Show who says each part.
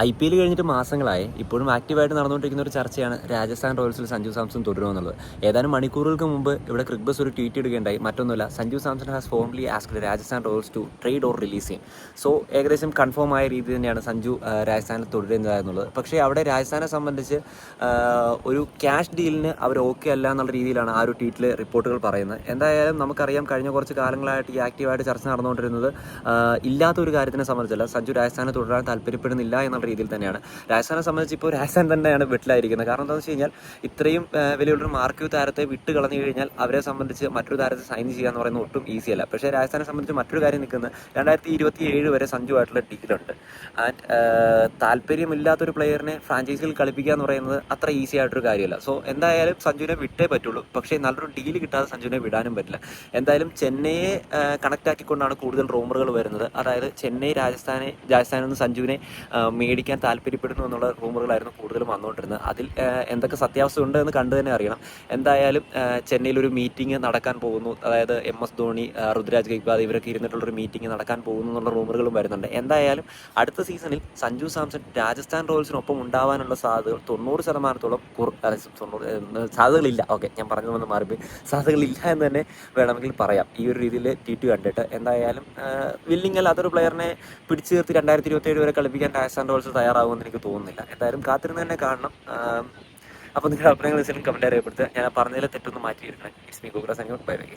Speaker 1: I P L കഴിഞ്ഞിട്ട് മാസങ്ങളായി. ഇപ്പോഴും ആക്റ്റീവായിട്ട് നടന്നുകൊണ്ടിരിക്കുന്ന ഒരു ചർച്ചയാണ് രാജസ്ഥാൻ റോയൽസിൽ സഞ്ജു സാംസൺ തുടരുമെന്നുള്ളത്. ഏതാനും മണിക്കൂറുകൾക്ക് മുമ്പ് ഇവിടെ ക്രിക്ബസ് ഒരു ട്വീറ്റ് ഇടുകയുണ്ടായി. മറ്റൊന്നുമില്ല Sanju Samson has formally asked Rajasthan Royals to trade or release ചെയ്യും സോ ഏകദേശം കൺഫേം ആയ രീതി തന്നെയാണ് സഞ്ജു രാജസ്ഥാനിൽ തുടരുന്നതായിരുന്നുള്ളത് പക്ഷേ അവിടെ രാജസ്ഥാനെ സംബന്ധിച്ച് ഒരു ക്യാഷ് ഡീലിന് അവർ ഓക്കെ അല്ല എന്നുള്ള രീതിയിലാണ് ആ ഒരു ട്വീറ്റിൽ റിപ്പോർട്ടുകൾ പറയുന്നത്. എന്തായാലും നമുക്കറിയാം കഴിഞ്ഞ കുറച്ച് കാലങ്ങളായിട്ട് ഈ ആക്റ്റീവായിട്ട് ചർച്ച നടന്നുകൊണ്ടിരുന്നത് ഇല്ലാത്ത ഒരു കാര്യത്തിനെ സംബന്ധിച്ചല്ല. സഞ്ജു രാജസ്ഥാനെ തുടരാൻ താല്പര്യപ്പെടുന്നില്ല എന്നുള്ള രീതിയിൽ തന്നെയാണ്. രാജസ്ഥാനെ സംബന്ധിച്ച് ഇപ്പോൾ രാജസ്ഥാൻ തന്നെയാണ് വിട്ടിലായിരിക്കുന്നത്. കാരണം എന്താണെന്ന് വെച്ച് കഴിഞ്ഞാൽ ഇത്രയും വലിയൊരു മാർക്ക് താരത്തെ വിട്ട് കളഞ്ഞു കഴിഞ്ഞാൽ അവരെ സംബന്ധിച്ച് മറ്റൊരു താരത്തെ സൈൻ ചെയ്യുക എന്ന് പറയുന്നത് ഒട്ടും ഈസി അല്ല. പക്ഷേ രാജസ്ഥാനെ സംബന്ധിച്ച് മറ്റൊരു കാര്യം നിൽക്കുന്നത് രണ്ടായിരത്തി ഇരുപത്തി ഏഴ് വരെ സഞ്ജു ആയിട്ടുള്ള ഡീലുണ്ട് ആൻഡ് താല്പര്യമില്ലാത്തൊരു പ്ലെയറിനെ ഫ്രാഞ്ചൈസിയിൽ കളിപ്പിക്കുക എന്ന് പറയുന്നത് അത്ര ഈസി ആയിട്ടൊരു കാര്യമല്ല. സോ എന്തായാലും സഞ്ജുവിനെ വിട്ടേ പറ്റുള്ളൂ. പക്ഷേ നല്ലൊരു ഡീൽ കിട്ടാതെ സഞ്ജുവിനെ വിടാനും പറ്റില്ല. എന്തായാലും ചെന്നൈയെ കണക്ട് ആക്കിക്കൊണ്ടാണ് കൂടുതൽ റൂമറുകൾ വരുന്നത്. അതായത് ചെന്നൈ രാജസ്ഥാനെ രാജസ്ഥാനിൽ നിന്ന് സഞ്ജുവിനെ മേടിക്കാൻ താല്പര്യപ്പെടുന്നു എന്നുള്ള റൂമറുകളായിരുന്നു കൂടുതലും വന്നുകൊണ്ടിരുന്നത്. അതിൽ എന്തൊക്കെ സത്യാവസ്ഥ ഉണ്ട് എന്ന് കണ്ടു തന്നെ അറിയണം. എന്തായാലും ചെന്നൈയിൽ ഒരു മീറ്റിംഗ് നടക്കാൻ പോകുന്നു. അതായത് എം എസ് ധോണി ഋതുരാജ് ഗൈക്വാദ് ഇവരൊക്കെ ഇരുന്നിട്ടുള്ളൊരു മീറ്റിംഗ് നടക്കാൻ പോകുന്നു എന്നുള്ള റൂമറുകളും വരുന്നുണ്ട്. എന്തായാലും അടുത്ത സീസണിൽ സഞ്ജു സാംസൺ രാജസ്ഥാൻ റോയൽസിനൊപ്പം ഉണ്ടാവാനുള്ള സാധ്യതകൾ തൊണ്ണൂറ് ശതമാനത്തോളം തൊണ്ണൂറ് സാധ്യതകളില്ല. ഓക്കെ ഞാൻ പറഞ്ഞു വന്ന് മാറിപ്പോയി. സാധ്യതകളില്ല എന്ന് തന്നെ വേണമെങ്കിൽ പറയാം. ഈ ഒരു രീതിയിൽ ട്വീറ്റ് കണ്ടിട്ട്. എന്തായാലും വില്ലിങ്ങൽ അതൊരു പ്ലെയറിനെ പിടിച്ചു നിർത്തി രണ്ടായിരത്തി ഇരുപത്തി ഏഴ് വരെ കളിപ്പിക്കാൻ രാജസ്ഥാൻ റോയൽസ് തയ്യാറാകുമെന്ന് എനിക്ക് തോന്നുന്നില്ല. എന്തായാലും കാത്തിരുന്ന് തന്നെ കാണണം അപ്പോൾ നിങ്ങളുടെ അഭിപ്രായങ്ങൾ കമന്റ് അറിയപ്പെടുത്തുക ഞാൻ പറഞ്ഞതിലെ തെറ്റൊന്നും മാറ്റിയിരിക്കണം ഇസ്മി ഗോകുല സംഘം ബൈ ബൈ